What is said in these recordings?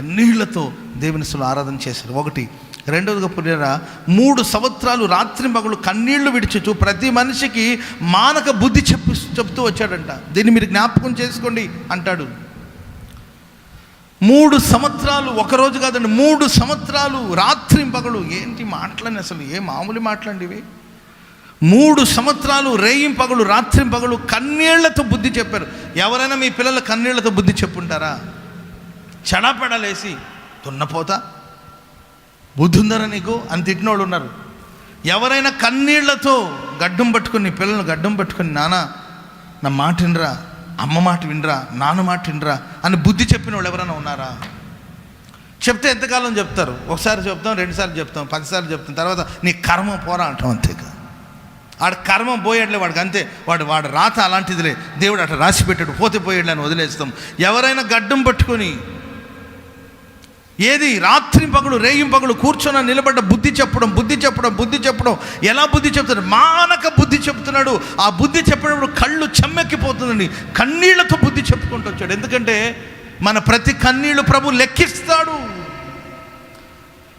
కన్నీళ్ళతో దేవుని సులు ఆరాధన చేశారు. ఒకటి రెండవదిగా పుట్టిన మూడు సంవత్సరాలు రాత్రి మగులు కన్నీళ్ళు విడిచుచు ప్రతి మనిషికి మానక బుద్ధి చెప్పు చెప్తూ వచ్చాడంట. దీన్ని మీరు జ్ఞాపకం చేసుకోండి అంటాడు. మూడు సంవత్సరాలు ఒకరోజు కాదండి మూడు సంవత్సరాలు రాత్రి పగలు ఏంటి మాటలని అసలు? ఏ మామూలు మాటలండి ఇవి? మూడు సంవత్సరాలు రేయిం పగలు రాత్రి పగలు కన్నీళ్ళతో బుద్ధి చెప్పారు. ఎవరైనా మీ పిల్లలు కన్నీళ్ళతో బుద్ధి చెప్పుంటారా? చెడపడలేసి తున్నపోతా బుద్ధి ఉందరా నీకు? అని తిట్టినోళ్ళు ఉన్నారు. ఎవరైనా కన్నీళ్ళతో గడ్డం పట్టుకుని నీ పిల్లలు గడ్డం పట్టుకుని నానా నా మాట వినరా? అమ్మ మాట వినరా? నాన్న మాట వినరా? అని బుద్ధి చెప్పిన వాళ్ళు ఎవరైనా ఉన్నారా? చెప్తే ఎంతకాలం చెప్తారు? ఒకసారి చెప్తాం రెండుసార్లు చెప్తాం పదిసార్లు చెప్తాం తర్వాత నీ కర్మ పోరా అంటాం అంతేగా ఆడ కర్మ పోయేట్లే వాడికి అంతే. వాడు వాడు రాత అలాంటిదిలే. దేవుడు అట్లా రాసి పెట్టాడు పోతే పోయేట్లే అని వదిలేస్తాం. ఎవరైనా గడ్డం పట్టుకొని ఏది? రాత్రి పగలు రేయం కూర్చొని నిలబడ్డ బుద్ధి చెప్పడం బుద్ధి చెప్పడం బుద్ధి చెప్పడం. ఎలా బుద్ధి చెప్తాడు మానక బుద్ధి చెప్తున్నాడు. ఆ బుద్ధి చెప్పినప్పుడు కళ్ళు చెమ్మెక్కిపోతుందండి కన్నీళ్ళతో బుద్ధి చెప్పుకుంటూ వచ్చాడు. ఎందుకంటే మన ప్రతి కన్నీళ్ళు ప్రభు లెక్కిస్తాడు.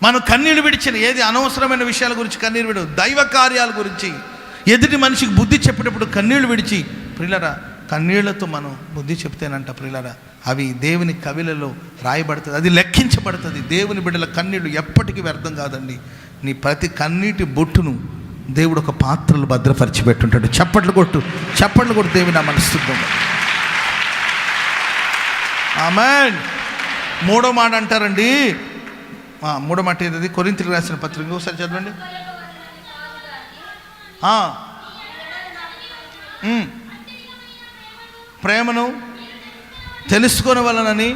మనం కన్నీళ్ళు విడిచిన ఏది అనవసరమైన విషయాల గురించి కన్నీరు విడు దైవ కార్యాల గురించి. ఎదుటి మనిషికి బుద్ధి చెప్పేటప్పుడు కన్నీళ్ళు విడిచి ప్రిలరా కన్నీళ్ళతో మనం బుద్ధి చెప్తేనంట ప్రిలరా అవి దేవుని కవిలలో రాయబడుతుంది. అది లెక్కించబడుతుంది. దేవుని బిడ్డల కన్నీళ్ళు ఎప్పటికీ వ్యర్థం కాదండి. నీ ప్రతి కన్నీటి బొట్టును దేవుడు ఒక పాత్రలు భద్రపరిచి పెట్టుంటాడు చప్పట్లు కొట్టు. చప్పట్లు కొట్టు దేవుని నా మనస్తుంది ఆమెన్. మూడో మాట అంటారండి. మూడో మాట ఏది కొరింతలు రాసిన పత్రిక. ఒకసారి చదవండి. ప్రేమను తెలుసుకొని వలనని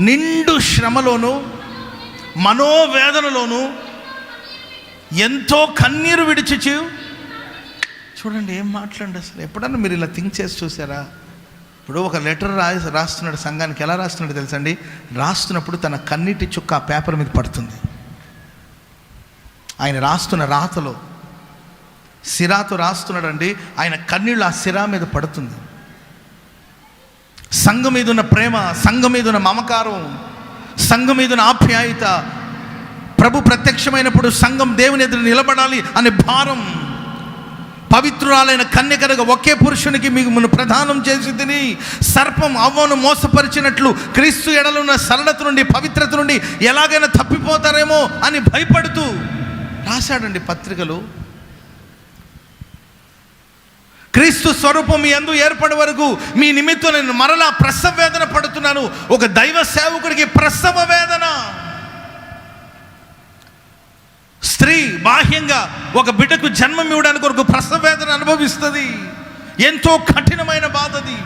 నిండు శ్రమలోను మనోవేదనలోను ఎంతో కన్నీరు విడిచిచి. చూడండి ఏం మాట్లాడండి అసలు? ఎప్పుడన్నా మీరు ఇలా థింక్ చేసి చూసారా? ఇప్పుడు ఒక లెటర్ రాసి రాస్తున్నాడు సంఘానికి. ఎలా రాస్తున్నాడు తెలుసండి? రాస్తున్నప్పుడు తన కన్నీటి చుక్క ఆ పేపర్ మీద పడుతుంది. ఆయన రాస్తున్న రాతలో సిరాతో రాస్తున్నాడండి ఆయన కన్నీళ్ళు ఆ సిరా మీద పడుతుంది. సంఘం మీద ఉన్న ప్రేమ సంఘం మీద ఉన్న మమకారం సంఘం మీద ఉన్న ఆప్యాయత ప్రభు ప్రత్యక్షమైనప్పుడు సంఘం దేవుని ఎదురు నిలబడాలి అనే భారం పవిత్రురాలైన కన్యకరగా ఒకే పురుషునికి మిమ్మల్ని ప్రధానం ప్రదానం చేసి తిని సర్పం అవ్వను మోసపరిచినట్లు క్రీస్తు ఎడలున్న సరళత నుండి పవిత్రత నుండి ఎలాగైనా తప్పిపోతారేమో అని భయపడుతూ రాశాడండి పత్రికలు. క్రీస్తు స్వరూపం ఎందు ఏర్పడే వరకు మీ నిమిత్తం నేను మరలా ప్రసవ వేదన పడుతున్నాను. ఒక దైవ సేవకుడికి ప్రసవ వేదన. స్త్రీ బాహ్యంగా ఒక బిడ్డకు జన్మం ఇవ్వడానికి ఒక ప్రసవ వేదన అనుభవిస్తుంది. ఎంతో కఠినమైన బాధది.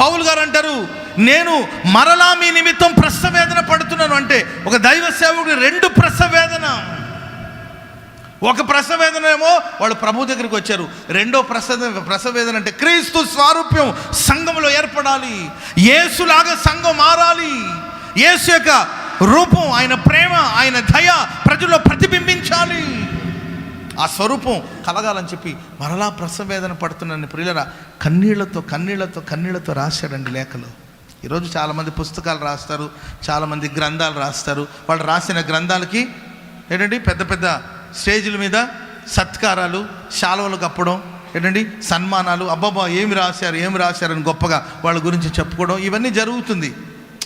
పౌల్ గారు అంటారు నేను మరలా మీ నిమిత్తం ప్రసవ వేదన పడుతున్నాను. అంటే ఒక దైవ సేవకుడి రెండు ప్రసవ వేదన. ఒక ప్రసవేదన ఏమో వాళ్ళు ప్రభు దగ్గరికి వచ్చారు. రెండో ప్రసవ ప్రసవేదన అంటే క్రీస్తు స్వారూప్యం సంఘంలో ఏర్పడాలి. యేసులాగా సంఘం మారాలి. యేసు యొక్క రూపం ఆయన ప్రేమ ఆయన దయ ప్రజల్లో ప్రతిబింబించాలి. ఆ స్వరూపం కలగాలని చెప్పి మరలా ప్రసవేదన పడుతున్నాను ప్రియులరా కన్నీళ్ళతో కన్నీళ్ళతో కన్నీళ్ళతో రాశాడండి లేఖలు. ఈరోజు చాలామంది పుస్తకాలు రాస్తారు చాలామంది గ్రంథాలు రాస్తారు. వాళ్ళు రాసిన గ్రంథాలకి ఏంటండి? పెద్ద పెద్ద స్టేజ్ల మీద సత్కారాలు శాలువలు కప్పడం ఏంటండి? సన్మానాలు. అబ్బాబా ఏమి రాశారు ఏమి రాశారని గొప్పగా వాళ్ళ గురించి చెప్పుకోవడం ఇవన్నీ జరుగుతుంది.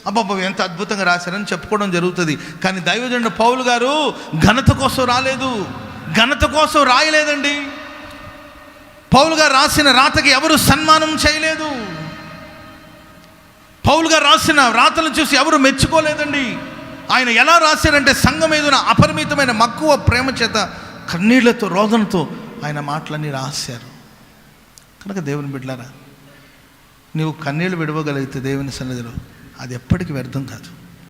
అబ్బాబా ఎంత అద్భుతంగా రాశారని చెప్పుకోవడం జరుగుతుంది. కానీ దైవజండ పౌలు గారు ఘనత కోసం రాలేదు. ఘనత కోసం రాయలేదండి. పౌలు గారు రాసిన రాతకి ఎవరు సన్మానం చేయలేదు. పౌలు గారు రాసిన రాతలను చూసి ఎవరు మెచ్చుకోలేదండి. ఆయన ఎలా రాశారంటే సంఘం మీద అపరిమితమైన మక్కువ ప్రేమ చేత కన్నీళ్ళతో రోదనతో ఆయన మాటలన్నీ రాశారు. కనుక దేవుని బిడ్డలారా నీవు కన్నీళ్ళు విడవగలిగితే దేవుని సన్నిధిలో అది ఎప్పటికీ వ్యర్థం కాదు.